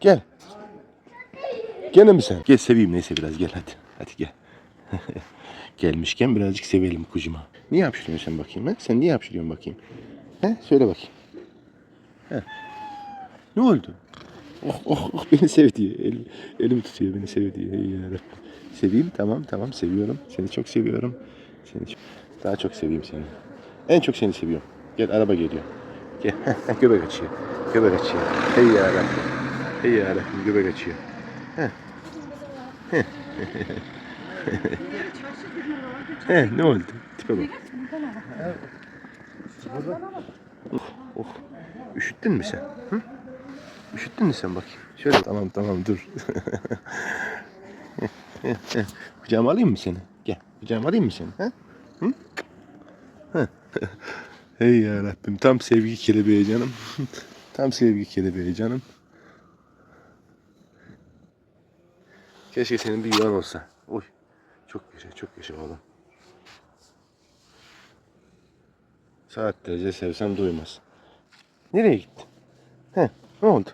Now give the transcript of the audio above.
Gel. Gene mi sen? Gel seveyim neyse biraz gel hadi. Hadi gel. Gelmişken birazcık sevelim kucuma. Niye hapşırıyorsun sen bakayım he? Sen niye hapşırıyorsun bakayım? He? Söyle bakayım. He. Ne oldu? Oh oh oh beni sev. El, elimi tutuyor beni sev. Ey. Seveyim tamam tamam seviyorum. Seni çok seviyorum. Seni çok, daha çok seveyim seni. En çok seni seviyorum. Gel araba geliyor. Gel. göbek açıyor. Göbek açıyor. Hey yarabbim. Hey yarabbim göbek açıyor. He ne oldu? Tipe bak. Oh, oh. Üşüttün mü sen? Hı? Üşüttün mü sen bakayım? Şöyle tamam tamam dur. Kucağıma alayım mı seni? Gel. Kucağıma alayım mı seni? Ha? Hı? Hı. hey ya Rabbim tam sevgi kelebeği canım. tam sevgi kelebeği canım. Keşke senin bir yuvan olsa. Oy. Çok yaşa, çok yaşa oğlum. Saatlerce sevsem duymaz. Nereye gittin? He, ne oldu?